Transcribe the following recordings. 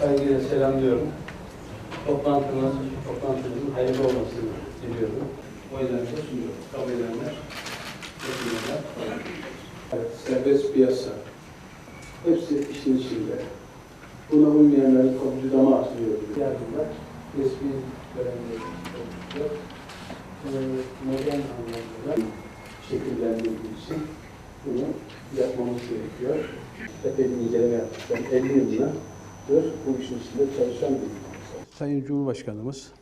Saygıyla selamlıyorum. Toplantımız, toplantımızın hayırlı olmasını diliyorum. Oylarınızı sunuyorum. Kabul edenler, etmeyenler. Evet, serbest piyasa. Hepsi işin içinde. Buna uymayanların kapıcı dama atılıyor. Yardımlar resmi törenleri modern anlamda şekillendirdiği için bunu yapmamız gerekiyor. Epey bir inceleme yaptık. Ben 50 yıldır bu işin içinde çalışan bir Sayın Cumhurbaşkanımız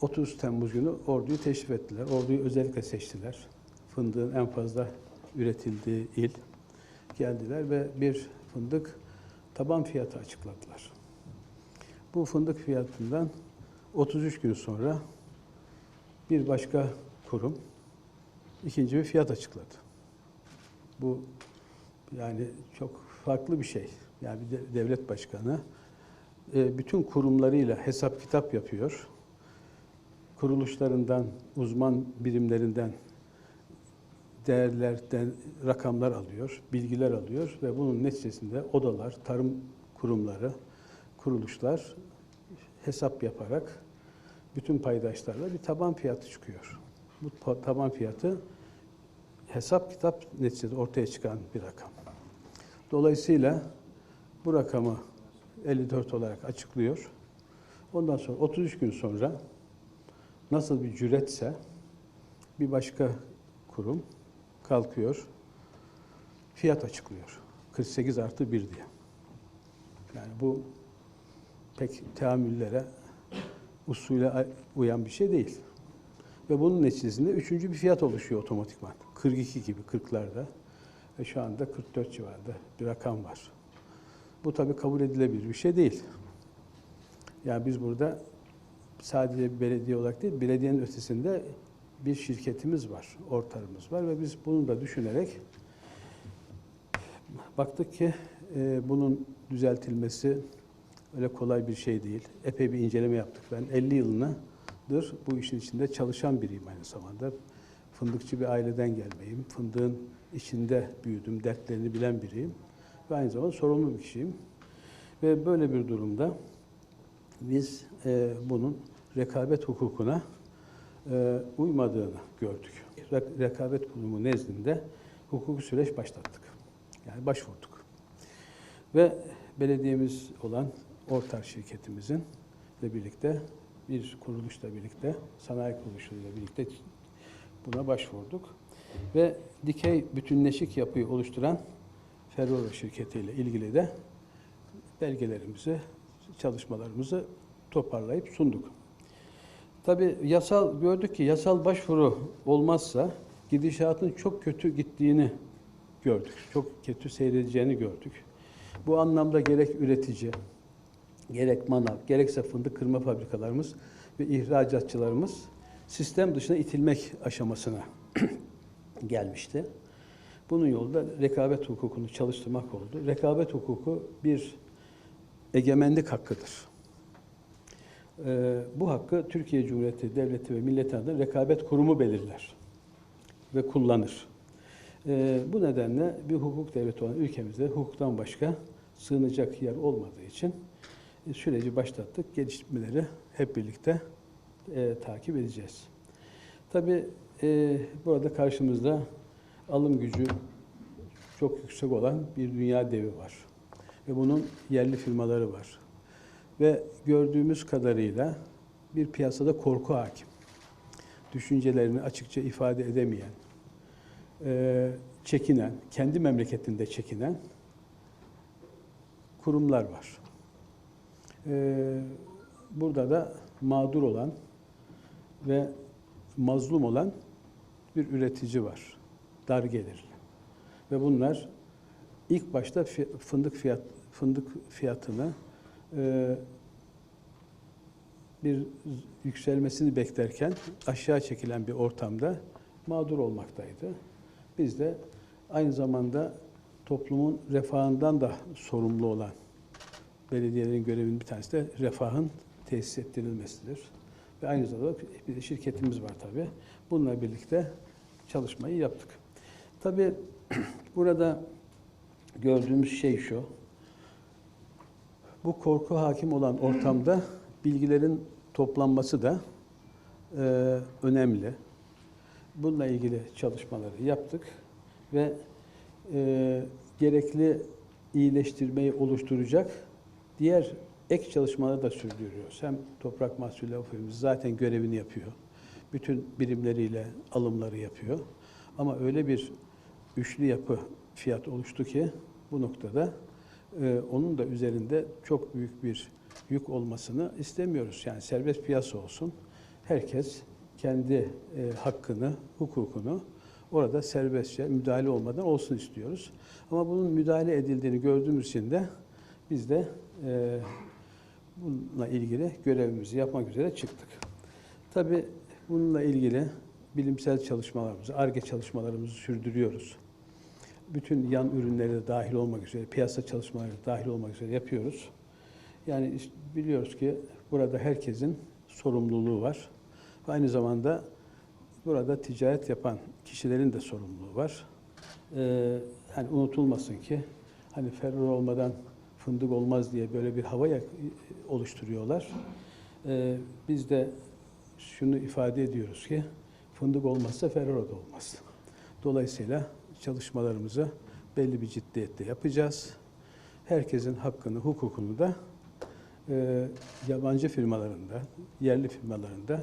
30 Temmuz günü orduyu teşrif ettiler. Orduyu özellikle seçtiler. Fındığın en fazla üretildiği il geldiler ve bir fındık taban fiyatı açıkladılar. Bu fındık fiyatından 33 gün sonra bir başka kurum ikinci bir fiyat açıkladı. Bu yani çok farklı bir şey. Yani bir de- devlet başkanı e, bütün kurumlarıyla hesap kitap yapıyor. Kuruluşlarından, uzman birimlerinden değerlerden rakamlar alıyor, bilgiler alıyor ve bunun neticesinde odalar, tarım kurumları, kuruluşlar hesap yaparak bütün paydaşlarla bir taban fiyatı çıkıyor. Bu taban fiyatı hesap kitap neticede ortaya çıkan bir rakam. Dolayısıyla bu rakamı 54 olarak açıklıyor. Ondan sonra 33 gün sonra nasıl bir cüretse bir başka kurum kalkıyor, fiyat açıklıyor. 48 artı 1 diye. Yani bu pek teamüllere, usule uyan bir şey değil. Ve bunun neticesinde üçüncü bir fiyat oluşuyor otomatikman. 42 gibi 40'larda ve şu anda 44 civarında bir rakam var. Bu tabii kabul edilebilir bir şey değil. Yani biz burada sadece bir belediye olarak değil, belediyenin ötesinde bir şirketimiz var, ortarımız var ve biz bunu da düşünerek baktık ki e, bunun düzeltilmesi öyle kolay bir şey değil. Epey bir inceleme yaptık. Ben 50 yılındadır bu işin içinde çalışan biriyim aynı zamanda. Fındıkçı bir aileden gelmeyim. Fındığın içinde büyüdüm, dertlerini bilen biriyim. Ve aynı zamanda sorumlu bir kişiyim. Ve böyle bir durumda biz e, bunun rekabet hukukuna e, uymadığını gördük. Re- rekabet kurumu nezdinde hukuki süreç başlattık. Yani başvurduk. Ve belediyemiz olan Ortar şirketimizin ile birlikte bir kuruluşla birlikte, sanayi kuruluşuyla birlikte buna başvurduk. Ve dikey bütünleşik yapıyı oluşturan Ferrero şirketiyle ilgili de belgelerimizi, çalışmalarımızı toparlayıp sunduk. Tabii yasal gördük ki yasal başvuru olmazsa gidişatın çok kötü gittiğini gördük. Çok kötü seyredeceğini gördük. Bu anlamda gerek üretici, gerek manav, gerekse fındık kırma fabrikalarımız ve ihracatçılarımız sistem dışına itilmek aşamasına gelmişti. Bunun yolu da rekabet hukukunu çalıştırmak oldu. Rekabet hukuku bir egemenlik hakkıdır. Ee, bu hakkı Türkiye Cumhuriyeti Devleti ve Milleti adına rekabet kurumu belirler ve kullanır. Ee, bu nedenle bir hukuk devleti olan ülkemizde hukuktan başka sığınacak yer olmadığı için süreci başlattık. Gelişmeleri hep birlikte e, takip edeceğiz. Tabii e, burada karşımızda alım gücü çok yüksek olan bir dünya devi var. Ve bunun yerli firmaları var. Ve gördüğümüz kadarıyla bir piyasada korku hakim. Düşüncelerini açıkça ifade edemeyen, e, çekinen, kendi memleketinde çekinen kurumlar var. E, burada da mağdur olan ve mazlum olan bir üretici var. Dar gelirli. Ve bunlar ilk başta fındık fiyat fındık fiyatını e, bir yükselmesini beklerken aşağı çekilen bir ortamda mağdur olmaktaydı. Biz de aynı zamanda toplumun refahından da sorumlu olan belediyelerin görevinin bir tanesi de refahın tesis ettirilmesidir. Ve aynı zamanda bir de şirketimiz var tabii. Bununla birlikte çalışmayı yaptık. Tabii burada gördüğümüz şey şu. Bu korku hakim olan ortamda bilgilerin toplanması da e, önemli. Bununla ilgili çalışmaları yaptık ve e, gerekli iyileştirmeyi oluşturacak diğer ek çalışmaları da sürdürüyoruz. Hem Toprak Mahsulleri Ofisimiz zaten görevini yapıyor. Bütün birimleriyle alımları yapıyor. Ama öyle bir üçlü yapı fiyat oluştu ki bu noktada e, onun da üzerinde çok büyük bir yük olmasını istemiyoruz. Yani serbest piyasa olsun. Herkes kendi e, hakkını, hukukunu orada serbestçe müdahale olmadan olsun istiyoruz. Ama bunun müdahale edildiğini gördüğümüz için de biz de e, bununla ilgili görevimizi yapmak üzere çıktık. Tabii bununla ilgili bilimsel çalışmalarımızı, ARGE çalışmalarımızı sürdürüyoruz. Bütün yan ürünleri de dahil olmak üzere, piyasa çalışmaları da dahil olmak üzere yapıyoruz. Yani biliyoruz ki burada herkesin sorumluluğu var. Ve aynı zamanda burada ticaret yapan kişilerin de sorumluluğu var. Ee, hani unutulmasın ki hani ferro olmadan fındık olmaz diye böyle bir hava oluşturuyorlar. Ee, biz de şunu ifade ediyoruz ki fındık olmazsa ferro da olmaz. Dolayısıyla çalışmalarımızı belli bir ciddiyette yapacağız. Herkesin hakkını, hukukunu da e, yabancı firmalarında, yerli firmalarında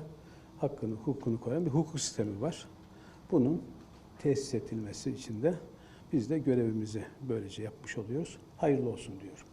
hakkını, hukukunu koyan bir hukuk sistemi var. Bunun tesis edilmesi için de biz de görevimizi böylece yapmış oluyoruz. Hayırlı olsun diyorum.